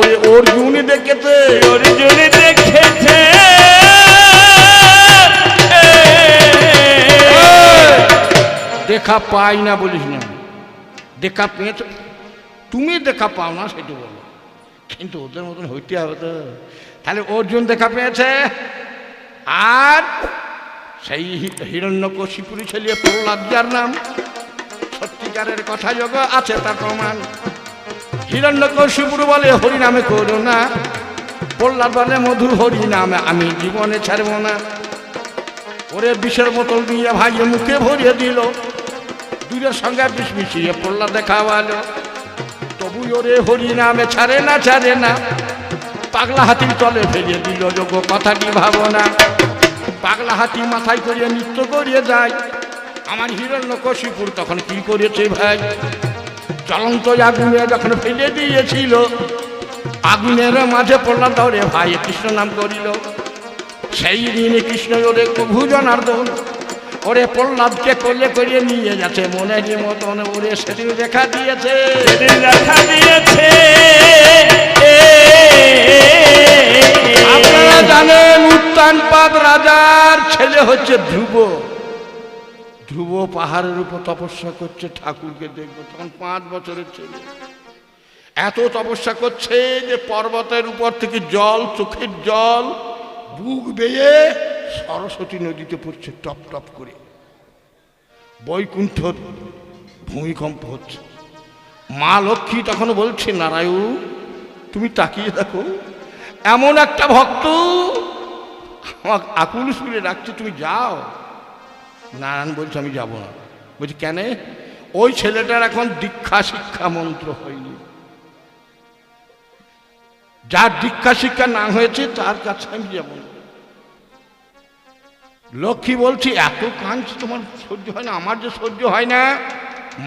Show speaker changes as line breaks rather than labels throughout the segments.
ওই অর্জুন দেখেছে অর্জুন দেখেছে দেখা পাই না বলিস না দেখা পেয়েছ তুমি দেখা পাও না সেটি বলো কিন্তু ওদের মতন হইতে হবে তো তাহলে অর্জুন দেখা পেয়েছে আর সেই হিরণ্যকশিপুরি ছেলে প্রহ্লাদ যার নাম সত্যিকারের কথা যোগ আছে তার প্রমাণ হিরণ্যকশিপুর বলে হরিনামে করো না প্রহ্লাদ বলে মধুর হরিনামে আমি জীবনে ছাড়ব না ওরে বিষের মতন দিয়ে ভাইয়ে মুখে ভরিয়ে দিল দুধের সঙ্গে বিষ মিশিয়ে প্রহ্লাদে খাওয়ালো তবু ওরে হরিনামে ছাড়ে না ছাড়ে না পাগলা হাতির তলে ফেলিয়ে দিল যোগ্য কথাটি ভাবনা পাগলা হাতি মাথায় করিয়ে নৃত্য করিয়ে যায় আমার হিরণ্যকশিপুর তখন কি করেছে ভাই জ্বলন্ত আগুনে যখন ফেলে দিয়েছিল আগুনের মাঝে পড়ল ধরে ভাই কৃষ্ণ নাম করিল সেই দিন কৃষ্ণ ওরে প্রভু জনার্দন ওরে প্রহ্লাদকে কোলে করিয়ে নিয়ে যাচ্ছে মনে যে মতন ওরে সেদিন দেখা দিয়েছে দেখা দিয়েছে আপনারা জানেন উত্তানপাদ রাজার ছেলে হচ্ছে ধ্রুব ধ্রুব পাহাড়ের উপর তপস্যা করছে ঠাকুরকে দেখবো তখন পাঁচ বছরের ছেলে এত তপস্যা করছে যে পর্বতের উপর থেকে জল চোখের জল বুক বেয়ে সরস্বতী নদীতে পড়ছে টপ টপ করে বৈকুণ্ঠ ভূমিকম্প হচ্ছে মা লক্ষ্মী তখন বলছে নারায়ণ তুমি তাকিয়ে দেখো এমন একটা ভক্ত আমাকে আকুল সুরে রাখছে তুমি যাও নারায়ণ বলছে আমি যাব না বলছি কেন ওই ছেলেটার এখন দীক্ষা শিক্ষা মন্ত্র হয়নি যার দীক্ষা শিক্ষা না হয়েছে তার কাছে আমি যাব না লক্ষ্মী বলছি এত কাঞ্চ তোমার সহ্য হয় না আমার যে সহ্য হয় না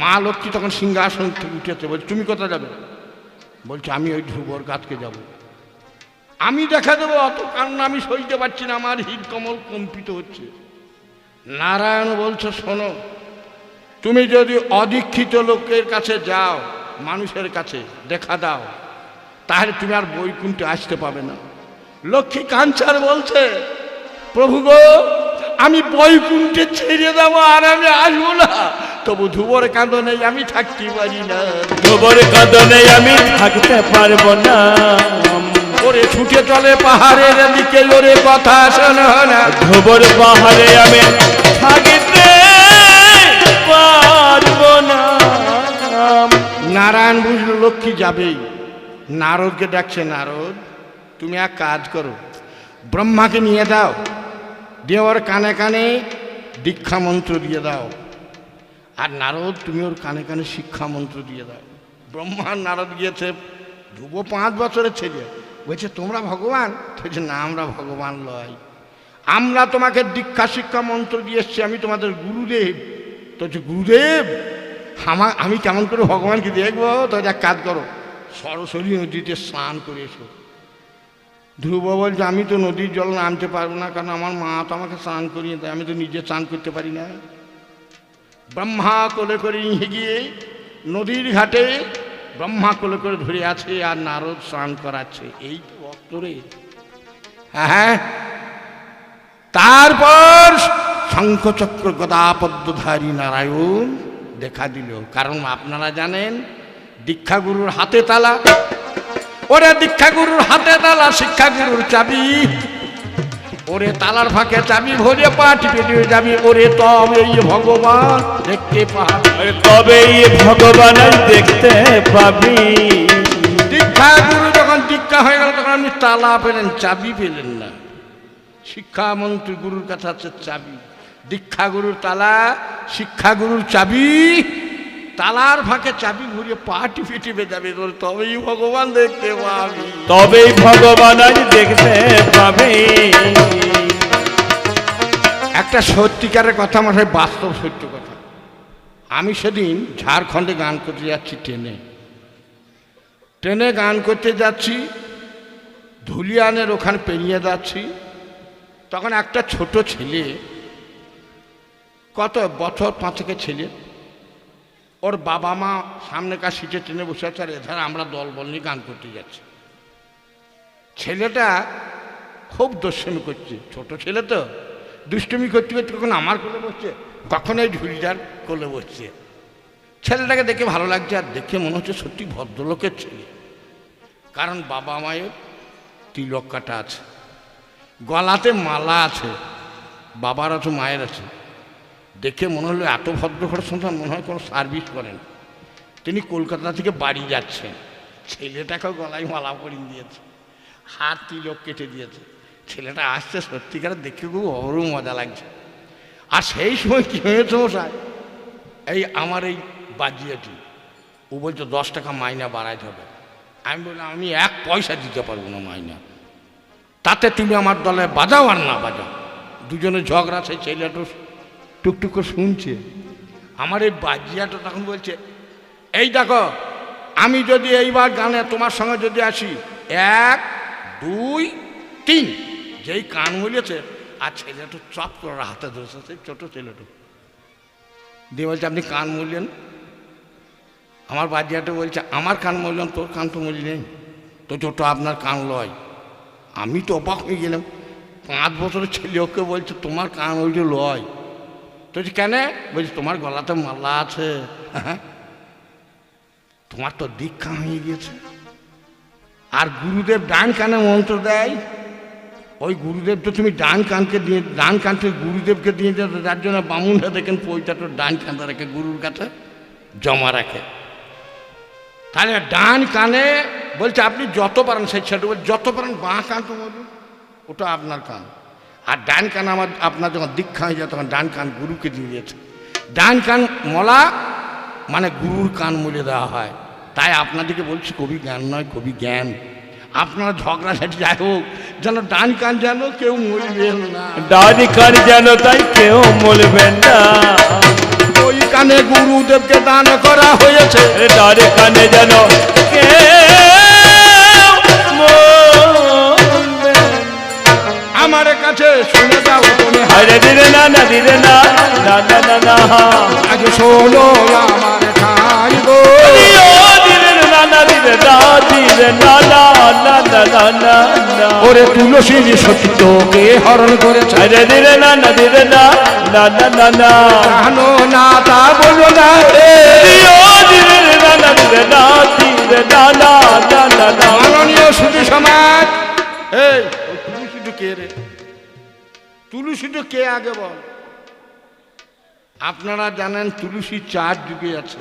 মা লক্ষ্মী তখন সিংহাসন থেকে উঠেছে বলছে তুমি কোথায় যাবে বলছে আমি ওই ধ্রুবর গাছকে যাব আমি দেখা দেবো অত কান্না আমি সইতে পারছি না আমার হৃদকমল কম্পিত হচ্ছে নারায়ণ বলছো শোনো তুমি যদি অদীক্ষিত লোকের কাছে যাও মানুষের কাছে দেখা দাও তাহলে তুমি আর বৈকুণ্ঠে আসতে পাবে না লক্ষ্মী কাঞ্চার বলছে প্রভু গো আমি বৈকুণ্ঠে ছেড়ে দেব আর আমি আসবো না তবু ধুবর কাঁদনে আমি থাকতে পারি না ধুবর কাঁদনে আমি থাকতে পারবো না ওরে ছুটে চলে পাহাড়ের দিকে ওরে কথা শোনো না ধোবর পাহাড়ে আমি থাকিতে পারব না নারায়ণ বুঝলো লক্ষ্মী যাবেই নারদকে ডাকছে নারদ তুমি এক কাজ করো ব্রহ্মাকে নিয়ে দাও দেওয়ার কানে কানে দীক্ষা মন্ত্র দিয়ে দাও আর নারদ তুমি ওর কানে কানে শিক্ষা মন্ত্র দিয়ে দাও ব্রহ্মা নারদ গিয়েছে ধুবো পাঁচ বছরের ছেলে বলছে তোমরা ভগবান বলছে না আমরা ভগবান লয় আমরা তোমাকে দীক্ষা শিক্ষা মন্ত্র দিয়ে এসছি আমি তোমাদের গুরুদেব তো হচ্ছে গুরুদেব আমার আমি কেমন করে ভগবানকে দেখবো তো এক কাজ করো সরস্বতী নদীতে স্নান করে এসো ধ্রুব বলছে আমি তো নদীর জল নামতে পারবো না কারণ আমার মা তো আমাকে স্নান করিয়ে দেয় আমি তো নিজে স্নান করতে পারি না ব্রহ্মা কোলে করে গিয়ে নদীর ঘাটে ব্রহ্মা কোলে করে ধরে আছে আর নারদ স্নান করাচ্ছে এই তো হ্যাঁ তারপর শঙ্খচক্র গদাপদ্মধারী নারায়ণ দেখা দিল কারণ আপনারা জানেন দীক্ষাগুরুর হাতে তালা ওরে দীক্ষাগুরুর হাতে তালা শিক্ষাগুরুর চাবি ওরে তালার ফাঁকে চাবি ভরে পাটি পেটিয়ে যাবি ওরে তবে ভগবান দেখতে পাবে তবে ভগবান দেখতে পাবি দীক্ষা গুরু যখন দীক্ষা হয়ে গেল তখন আপনি তালা পেলেন চাবি পেলেন না শিক্ষামন্ত্রী গুরুর কাছে আছে চাবি দীক্ষা গুরুর তালা গুরুর চাবি তালার ফাঁকে চাবি ঘুরিয়ে পাটি ফিটিবে যাবে তবেই ভগবান দেখতে পাবি তবেই ভগবান আজ দেখতে পাবি একটা সত্যিকারের কথা আমার বাস্তব সত্য কথা আমি সেদিন ঝাড়খণ্ডে গান করতে যাচ্ছি ট্রেনে ট্রেনে গান করতে যাচ্ছি ধুলিয়ানের ওখানে পেরিয়ে যাচ্ছি তখন একটা ছোট ছেলে কত বছর পাঁচকে ছেলে ওর বাবা মা সামনেকার সিটে ট্রেনে বসে আছে আর এধারে আমরা দলবল নিয়ে গান করতে যাচ্ছি ছেলেটা খুব দুষ্টমি করছে ছোট ছেলে তো দুষ্টমি করতে করতে কখন আমার কোলে বসছে কখন এই ঝুড়িদার কোলে বসছে ছেলেটাকে দেখে ভালো লাগছে আর দেখে মনে হচ্ছে সত্যি ভদ্রলোকের ছেলে কারণ বাবা মায়ের তিলক কাটা আছে গলাতে মালা আছে বাবার আছে মায়ের আছে দেখে মনে হলো এত ভদ্র ঘরের সন্তান মনে হয় কোনো সার্ভিস করেন তিনি কলকাতা থেকে বাড়ি যাচ্ছেন ছেলেটাকে গলায় মালা পরিয়ে দিয়েছে হাত তিলক কেটে দিয়েছে ছেলেটা আসছে সত্যিকার দেখে খুব অরু মজা লাগছে আর সেই সময় কী হয়েছে মশাই এই আমার এই বাজিয়ে দিই ও বলছে দশ টাকা মাইনা বাড়াইতে হবে আমি বললাম আমি এক পয়সা দিতে পারবো না মাইনা তাতে তুমি আমার দলে বাজাও আর না বাজাও দুজনে ঝগড়া সেই ছেলেটা টুকটুক করে শুনছে আমার এই বাজিয়াটা তখন বলছে এই দেখো আমি যদি এইবার গানে তোমার সঙ্গে যদি আসি এক দুই তিন যেই কান হলিয়েছে আর ছেলেটা চপ করে হাতে ধরেছে সেই ছোটো ছেলেটা দিয়ে বলছে আপনি কান মূল্যেন আমার বাজিয়াটা বলছে আমার কান মরলাম তোর কান তো মরি নেই তো যত আপনার কান লয় আমি তো অবাক হয়ে গেলাম পাঁচ বছরের ছেলে ওকে বলছে তোমার কান ওই যে লয় তো কেন বলছি তোমার গলাতে মাল্লা আছে হ্যাঁ তোমার তো দীক্ষা হয়ে গেছে আর গুরুদেব ডান কানে মন্ত্র দেয় ওই গুরুদেব তো তুমি ডান কানকে দিয়ে ডান থেকে গুরুদেবকে দিয়ে যার জন্য বামুনটা দেখেন পয়টা তো ডান কানটা রেখে গুরুর কাছে জমা রাখে তাহলে ডান কানে বলছে আপনি যত পারেন স্বেচ্ছাটু বলছে যত পারেন বাঁ কান তো ওটা আপনার কান আর ডান কান আমার আপনার যখন দীক্ষা হয়ে যায় তখন ডান কান গুরুকে দিয়ে দিয়েছে ডান কান মলা মানে গুরুর কান মলে দেওয়া হয় তাই আপনাদেরকে বলছি কবি জ্ঞান নয় কবি জ্ঞান আপনারা ঝগড়াঝাটি যাই হোক যেন ডান কান যেন কেউ মরবেন না ডান কান যেন তাই কেউ মরবেন না কানে গুরুদেবকে দান করা হয়েছে তার কানে যেন আমার কাছে শুনে যাও তুমি আরে দিলে না না দিলে না না না না না আজ শোনো আমার খাই গো দিলে না না দিলে না ওরে তুলসী তুলসীর সত্যকে হরণ করে রে দিলে না না দিলে না না না না না জানো না তা বলো না রে দিলে না না দিলে না দিলে না না না না না মাননীয় সুধী সমাজ এই তুলসীটা কে রে তুলসী তো কে আগে বল আপনারা জানেন তুলসী চার যুগে আছে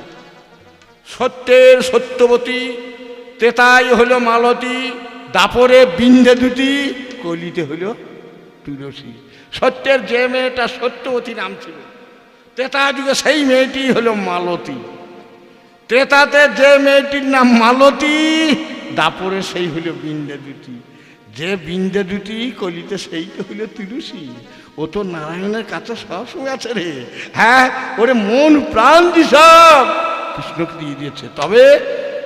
সত্যের সত্যবতী তেতাই হলো মালতী দাপরে বিন্ধে দুটি কলিতে হলো তুলসী সত্যের যে মেয়েটা সত্যবতী নাম ছিল ত্রেতা যুগে সেই মেয়েটি হলো মালতী ত্রেতাতে যে মেয়েটির নাম মালতী দাপরে সেই হলো বিন্দে দুটি যে বিন্দে দুটি কলিতে সেই তো হইল তুলসী ও তো নারায়ণের কাছে সবসময় আছে রে হ্যাঁ ওরে মন প্রাণ দি সব কৃষ্ণকে দিয়ে দিয়েছে তবে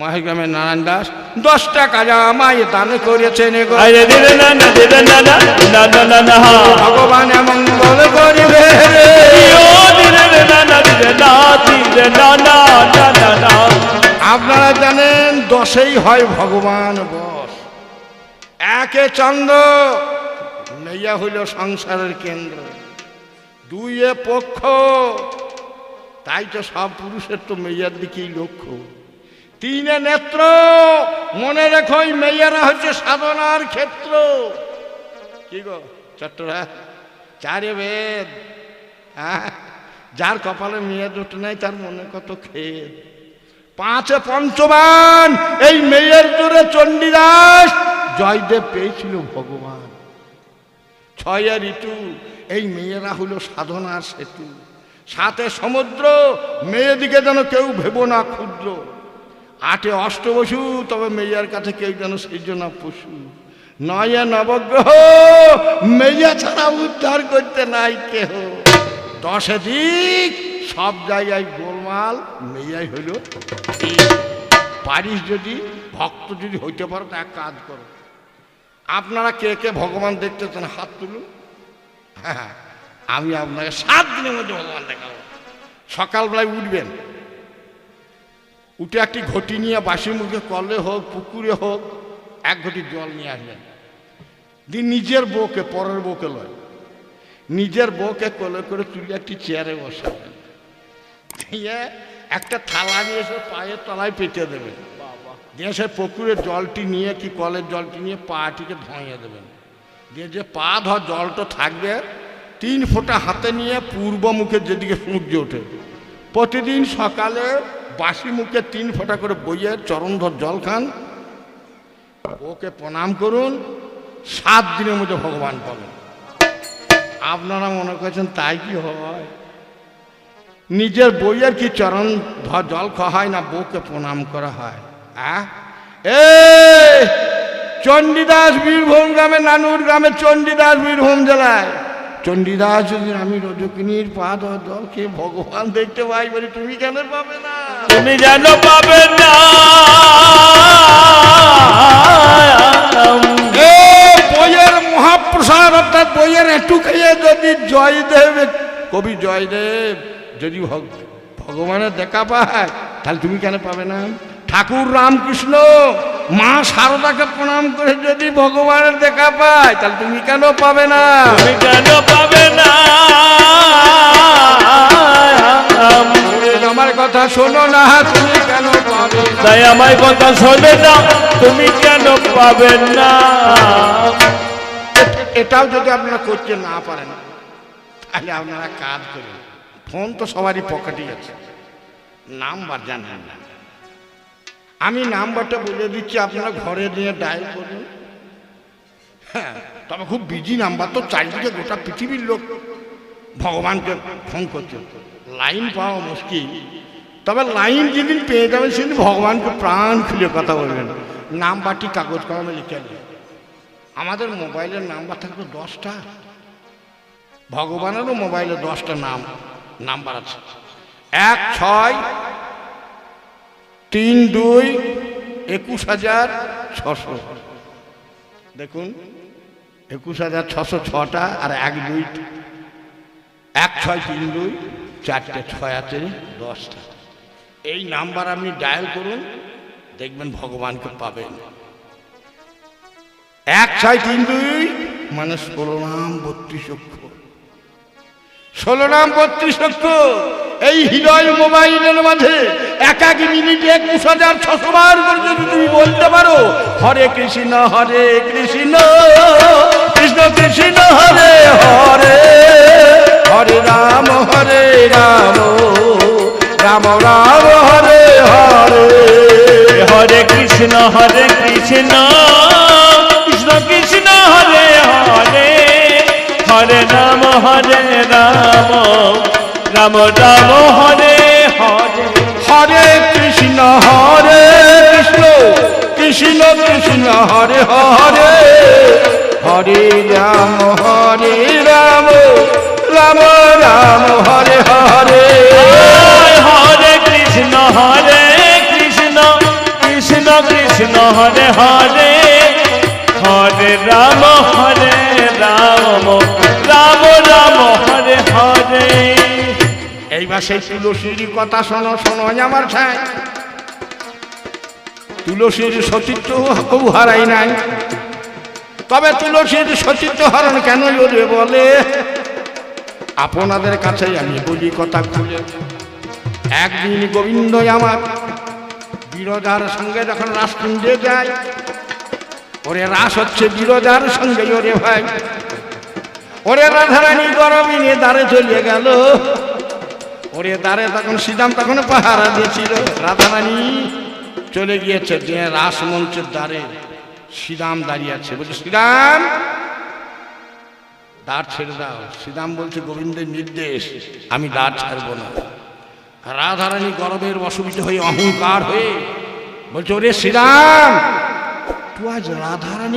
মহেশগ্রামের নারায়ণ দাস দশটা কাজা আমায় দান করেছেন ভগবান মঙ্গল করিবে আপনারা জানেন দশেই হয় ভগবান বস একে চন্দ্র নেইয়া হইল সংসারের কেন্দ্র দুইয়ে পক্ষ তাই তো সব পুরুষের তো মেয়ের দিকেই লক্ষ্য তিনে নেত্র মনে রেখো মেয়েরা হচ্ছে সাধনার ক্ষেত্র কি গো চট্টরা চারে বেদ হ্যাঁ, যার কপালে মেয়ে দুটো নাই তার মনে কত খেদ পাঁচে পঞ্চমান এই মেয়ের জোরে চণ্ডীদাস জয়দেব পেয়েছিল ভগবান ছয়ে ঋতু এই মেয়েরা হলো সাধনার সেতু সাথে সমুদ্র মেয়েদিকে যেন কেউ ভেব না ক্ষুদ্র আটে অষ্ট বসু তবে মেজার কাছে কেউ যেন সেই জন্য পশু নয় নবগ্রহ মেজা ছাড়া উদ্ধার করতে নাই কেহ দশে দিক সব জায়গায় গোলমাল মেজাই হইল পারিস যদি ভক্ত যদি হইতে পারো তা এক কাজ করো আপনারা কে কে ভগবান দেখতে চান হাত তুলুন হ্যাঁ, হ্যাঁ আমি আপনাকে সাত দিনের মধ্যে ভগবান দেখাবো সকালবেলায় উঠবেন উঠে একটি ঘটি নিয়ে বাসি মুখে কলে হোক পুকুরে হোক এক ঘটি জল নিয়ে আসবেন দিয়ে নিজের বউকে পরের বউকে লয় নিজের বউকে কলে করে তুলে একটি চেয়ারে বসাবেন দিয়ে একটা থালা নিয়ে এসে পায়ের তলায় পেটে দেবেন দিয়ে সে পুকুরের জলটি নিয়ে কি কলের জলটি নিয়ে পাটিকে ধঁয়ে দেবেন দিয়ে যে পা ধর জলটা থাকবে তিন ফোঁটা হাতে নিয়ে পূর্ব মুখে যেদিকে সূর্য ওঠে প্রতিদিন সকালে বাসি মুখে তিন ফোঁটা করে বইয়ে চরণধর জল খান ওকে প্রণাম করুন সাত দিনের মধ্যে ভগবান পাবেন আপনারা মনে করছেন তাই কি হয় নিজের বইয়ের কি চরণ জল খাওয়া হয় না বউকে প্রণাম করা হয় এ চণ্ডীদাস বীরভূম গ্রামে নানুর গ্রামে চণ্ডীদাস বীরভূম জেলায় চণ্ডীদাস যদি আমি রজকিনীর পাদ দলকে ভগবান দেখতে পাই বলে তুমি কেন পাবে না তুমি যেন পাবে না বইয়ের মহাপ্রসাদ অর্থাৎ বইয়ের একটু খেয়ে যদি জয়দেব কবি জয়দেব যদি ভগবানের দেখা পায় তাহলে তুমি কেন পাবে না ঠাকুর রামকৃষ্ণ মা সারদাকে প্রণাম করে যদি ভগবানের দেখা পায় তাহলে তুমি কেন পাবে না তুমি কেন পাবে না আমার কথা শোনো না তুমি কেন পাবে তাই আমার কথা শোনে না তুমি কেন পাবে না এটাও যদি আপনারা করতে না পারেন তাহলে আপনারা কাজ করুন ফোন তো সবারই পকেটেই আছে নাম্বার জানেন না আমি নাম্বারটা বলে দিচ্ছি আপনারা ঘরে নিয়ে ডায়ল করুন হ্যাঁ তবে খুব বিজি নাম্বার তো চারিদিকে গোটা পৃথিবীর লোক ভগবানকে ফোন করছে লাইন পাওয়া মুশকিল তবে লাইন যেদিন পেয়ে যাবেন সেদিন ভগবানকে প্রাণ খুলে কথা বলবেন নাম্বারটি কাগজ কলমে লিখে নেবেন আমাদের মোবাইলের নাম্বার থাকবে দশটা ভগবানেরও মোবাইলে দশটা নাম নাম্বার আছে এক ছয় তিন দুই একুশ হাজার ছশো দেখুন একুশ হাজার ছশো ছটা আর এক দুই এক ছয় তিন দুই চারটে ছয় আছে দশটা এই নাম্বার আপনি ডায়াল করুন দেখবেন ভগবানকে পাবেন এক ছয় তিন দুই মানে ষোলো নাম বত্রিশ অক্ষর ষোলো নাম বত্রিশ অক্ষর এই হৃদয় মোবাইলের মাঝে এক এক একুশ হাজার ছশো তুমি বলতে পারো হরে কৃষ্ণ হরে কৃষ্ণ কৃষ্ণ কৃষ্ণ হরে হরে হরে রাম হরে রাম রাম রাম হরে হরে হরে কৃষ্ণ হরে কৃষ্ণ কৃষ্ণ কৃষ্ণ হরে হরে হরে রাম হরে রাম রাম রাম হরে হরে হরে হরে রাম হরে রাম রাম রাম হরে হরে হরে কৃষ্ণ হরে কৃষ্ণ কৃষ্ণ কৃষ্ণ হরে হরে হরে রাম হরে রাম রাম রাম হরে হরে এইবার সেই তুলসীর কথা শোনো শোনো আমার ছায় তুলসীর সচিত্র কবু হারাই নাই তবে তুলসীর সতীত্ব হরণ কেন জোরে বলে আপনাদের কাছে আমি বলি কথা খুলে একদিন গোবিন্দ আমার বিরোধার সঙ্গে যখন রাসকুণ্ডে যায় ওরে রাস হচ্ছে বিরোধার সঙ্গে ওরে ভাই ওরে রাধারানী গরমী নিয়ে দ্বারে চলে গেল ওরে দাঁড়ে তখন শ্রীরাম তখন পাহারা দিয়েছিল রাধারানী চলে গিয়েছে যে রাসমঞ্চের দ্বারে শ্রীরাম দাঁড়িয়ে আছে বলছে শ্রীরাম দাঁড় ছেড়ে দাও শ্রীরাম বলছে গোবিন্দের নির্দেশ আমি দ্বার ছাড়বো না রাধারানী গরমের অসুবিধা হয়ে অহংকার হয়ে বলছে ওরে শ্রীরাম তু আজ রাধারানী